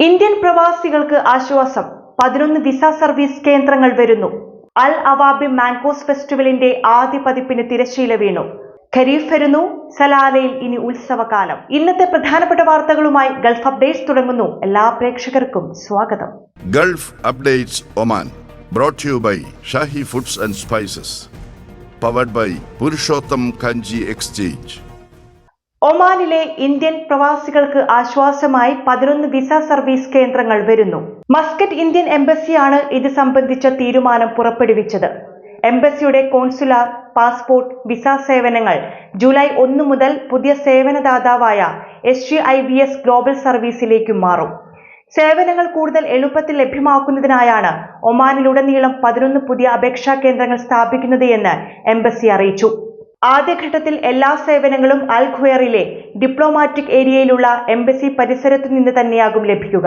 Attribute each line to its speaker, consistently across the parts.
Speaker 1: Indian പ്രവാസികൾക്ക് ആശ്വാസം. പതിനൊന്ന് വിസ സർവീസ് കേന്ദ്രങ്ങൾ വരുന്നു. അൽ അവാബി മാൻകോസ് ഫെസ്റ്റിവലിന്റെ ആദ്യ പതിപ്പിന് തിരശ്ശീല വീണു. ഖരീഫ് വരുന്നു. സലാലയിൽ ഇനി ഉത്സവകാലം. ഇന്നത്തെ പ്രധാനപ്പെട്ട വാർത്തകളുമായി ഗൾഫ് അപ്ഡേറ്റ്സ് തുടങ്ങുന്നു. എല്ലാ പ്രേക്ഷകർക്കും സ്വാഗതം.
Speaker 2: Gulf updates Oman brought you by Shahi foods and spices powered by Purushottam Kanji exchange.
Speaker 1: ഒമാനിലെ ഇന്ത്യൻ പ്രവാസികൾക്ക് ആശ്വാസമായി പതിനൊന്ന് വിസ സർവീസ് കേന്ദ്രങ്ങൾ വരുന്നു. മസ്കറ്റ് ഇന്ത്യൻ എംബസിയാണ് ഇത് സംബന്ധിച്ച തീരുമാനം പുറപ്പെടുവിച്ചത്. എംബസിയുടെ കോൺസുലാർ പാസ്പോർട്ട് വിസ സേവനങ്ങൾ ജൂലൈ ഒന്ന് മുതൽ പുതിയ സേവനദാതാവായ S G I S global സർവീസിലേക്ക് മാറും. സേവനങ്ങൾ കൂടുതൽ എളുപ്പത്തിൽ ലഭ്യമാക്കുന്നതിനായാണ് ഒമാനിലുടനീളം പതിനൊന്ന് പുതിയ അപേക്ഷാ കേന്ദ്രങ്ങൾ സ്ഥാപിക്കുന്നത് എന്ന് എംബസി അറിയിച്ചു. ആദ്യഘട്ടത്തിൽ എല്ലാ സേവനങ്ങളും അൽ ഖുയറിലെ ഡിപ്ലോമാറ്റിക് ഏരിയയിലുള്ള എംബസി പരിസരത്തു നിന്ന് തന്നെയാകും ലഭിക്കുക.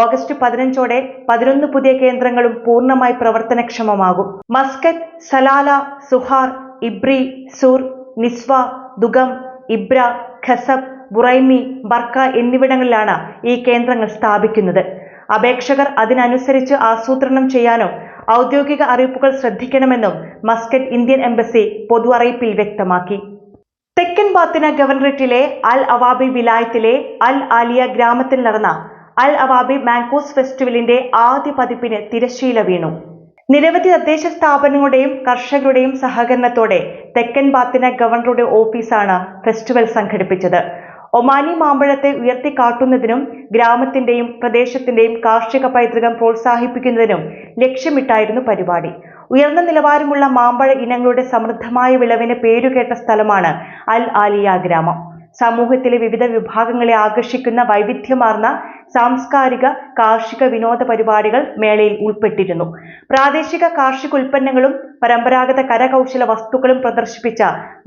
Speaker 1: ഓഗസ്റ്റ് പതിനഞ്ചോടെ പതിനൊന്ന് പുതിയ കേന്ദ്രങ്ങളും പൂർണമായി പ്രവർത്തനക്ഷമമാകും. Muscat Salalah Sohar Ibri Sur Nizwa Duqm Ibra Khasab Buraimi Barka എന്നിവിടങ്ങളിലാണ് ഈ കേന്ദ്രങ്ങൾ സ്ഥാപിക്കുന്നത്. അപേക്ഷകർ അതിനനുസരിച്ച് ആസൂത്രണം ചെയ്യാനും ഔദ്യോഗിക അറിയിപ്പുകൾ ശ്രദ്ധിക്കണമെന്നും മസ്കറ്റ് ഇന്ത്യൻ എംബസി പൊതു അറിയിപ്പിൽ വ്യക്തമാക്കി. തെക്കൻ ബാത്തിന ഗവർണറേറ്റിലെ അൽ അവാബി വിലായത്തിലെ അൽ ആലിയ ഗ്രാമത്തിൽ നടന്ന അൽ അവാബി മാങ്കോസ് ഫെസ്റ്റിവലിന്റെ ആദ്യ പതിപ്പിന് തിരശ്ശീല വീണു. നിരവധി തദ്ദേശ സ്ഥാപനങ്ങളുടെയും കർഷകരുടെയും സഹകരണത്തോടെ തെക്കൻ ബാത്തിന ഗവർണറുടെ ഓഫീസാണ് ഫെസ്റ്റിവൽ സംഘടിപ്പിച്ചത്. ഒമാനി മാമ്പഴത്തെ ഉയർത്തിക്കാട്ടുന്നതിനും ഗ്രാമത്തിന്റെയും പ്രദേശത്തിന്റെയും കാർഷിക പൈതൃകം പ്രോത്സാഹിപ്പിക്കുന്നതിനും ലക്ഷ്യമിട്ടായിരുന്നു പരിപാടി. ഉയർന്ന നിലവാരമുള്ള മാമ്പഴ ഇനങ്ങളുടെ സമൃദ്ധമായ വിളവിന് പേരുകേട്ട സ്ഥലമാണ് അൽ ആലിയ ഗ്രാമം. സമൂഹത്തിലെ വിവിധ വിഭാഗങ്ങളെ ആകർഷിക്കുന്ന വൈവിധ്യമാർന്ന സാംസ്കാരിക കാർഷിക വിനോദ പരിപാടികൾ മേളയിൽ ഉൾപ്പെട്ടിരുന്നു. പ്രാദേശിക കാർഷിക ഉൽപ്പന്നങ്ങളും പരമ്പരാഗത കരകൗശല വസ്തുക്കളും പ്രദർശിപ്പിച്ച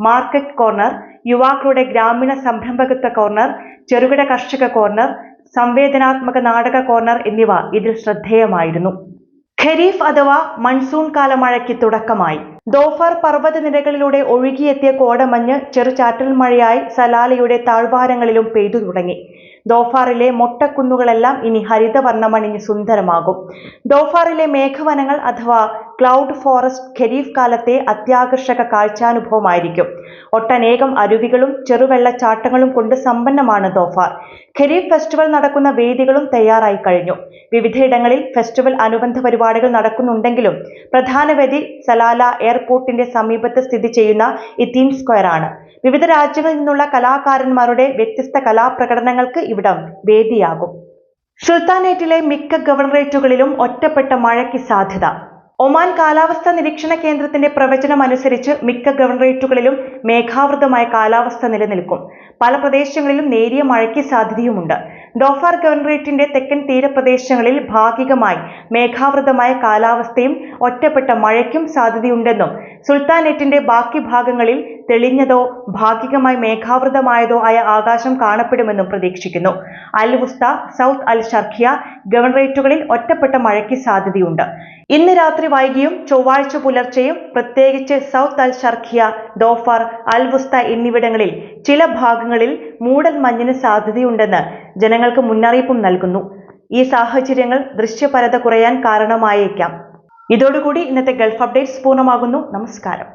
Speaker 1: മാർക്കറ്റ് കോർണർ യുവാക്കളുടെ ഗ്രാമീണ സംരംഭകത്വ കോർണർ ചെറുകിട കർഷക കോർണർ സംവേദനാത്മക നാടക കോർണർ എന്നിവ ഇതിൽ ശ്രദ്ധേയമായിരുന്നു. ഖരീഫ് അഥവാ മൺസൂൺ കാല മഴയ്ക്ക് തുടക്കമായി. ദോഫർ പർവത നിരകളിലൂടെ ഒഴുകിയെത്തിയ കോടമഞ്ഞ് ചെറുചാറ്റൽ മഴയായി സലാലയുടെ താഴ്വാരങ്ങളിലും പെയ്തു തുടങ്ങി. ദോഫാറിലെ മൊട്ടക്കുന്നുകളെല്ലാം ഇനി ഹരിതവർണമണിഞ്ഞ് സുന്ദരമാകും. ദോഫാറിലെ മേഘവനങ്ങൾ അഥവാ ക്ലൗഡ് ഫോറസ്റ്റ് ഖരീഫ് കാലത്തെ അത്യാകർഷക കാഴ്ചാനുഭവമായിരിക്കും. ഒട്ടനേകം അരുവികളും ചെറുവെള്ളച്ചാട്ടങ്ങളും കൊണ്ട് സമ്പന്നമാണ് ദോഫാർ. ഖരീഫ് ഫെസ്റ്റിവൽ നടക്കുന്ന വേദികളും തയ്യാറായി കഴിഞ്ഞു. വിവിധയിടങ്ങളിൽ ഫെസ്റ്റിവൽ അനുബന്ധ പരിപാടികൾ നടക്കുന്നുണ്ടെങ്കിലും പ്രധാന വേദി സലാല എയർപോർട്ടിന്റെ സമീപത്ത് സ്ഥിതി ചെയ്യുന്ന ഇത്തീം സ്ക്വയർ ആണ്. വിവിധ രാജ്യങ്ങളിൽ നിന്നുള്ള കലാകാരന്മാരുടെ വ്യത്യസ്ത കലാപ്രകടനങ്ങൾക്ക് ഇവിടം വേദിയാകും. സുൽത്താനേറ്റിലെ മിക്ക ഗവർണറേറ്റുകളിലും ഒറ്റപ്പെട്ട മഴയ്ക്ക് സാധ്യത. ഒമാൻ കാലാവസ്ഥ നിരീക്ഷണ കേന്ദ്രത്തിന്റെ പ്രവചനം അനുസരിച്ച് മിക്ക ഗവർണറേറ്റുകളിലും മേഘാവൃതമായ കാലാവസ്ഥ നിലനിൽക്കും. പല പ്രദേശങ്ങളിലും നേരിയ മഴയ്ക്ക് സാധ്യതയുമുണ്ട്. ഡോഫാർ ഗവർണറേറ്റിന്റെ തെക്കൻ തീരപ്രദേശങ്ങളിൽ ഭാഗികമായി മേഘാവൃതമായ കാലാവസ്ഥയും ഒറ്റപ്പെട്ട മഴയ്ക്കും സാധ്യതയുണ്ടെന്നും സുൽത്താനേറ്റിന്റെ ബാക്കി ഭാഗങ്ങളിൽ തെളിഞ്ഞതോ ഭാഗികമായി മേഘാവൃതമായതോ ആയ ആകാശം കാണപ്പെടുമെന്നും പ്രതീക്ഷിക്കുന്നു. Al Wusta south Al Sharqiyah ഗവർണറേറ്റുകളിൽ ഒറ്റപ്പെട്ട മഴയ്ക്ക് സാധ്യതയുണ്ട്. ഇന്ന് രാത്രി വൈകിയും ചൊവ്വാഴ്ച പുലർച്ചെയും പ്രത്യേകിച്ച് south Al Sharqiyah Dhofar Al Wusta എന്നിവിടങ്ങളിൽ ചില ഭാഗങ്ങളിൽ മൂടൽ മഞ്ഞിന് സാധ്യതയുണ്ടെന്ന് ജനങ്ങൾക്ക് മുന്നറിയിപ്പും നൽകുന്നു. ഈ സാഹചര്യങ്ങൾ ദൃശ്യപരത കുറയാൻ കാരണമായേക്കാം. ഇതോടുകൂടി ഇന്നത്തെ ഗൾഫ് അപ്ഡേറ്റ്സ് പൂർണമാകുന്നു. നമസ്കാരം.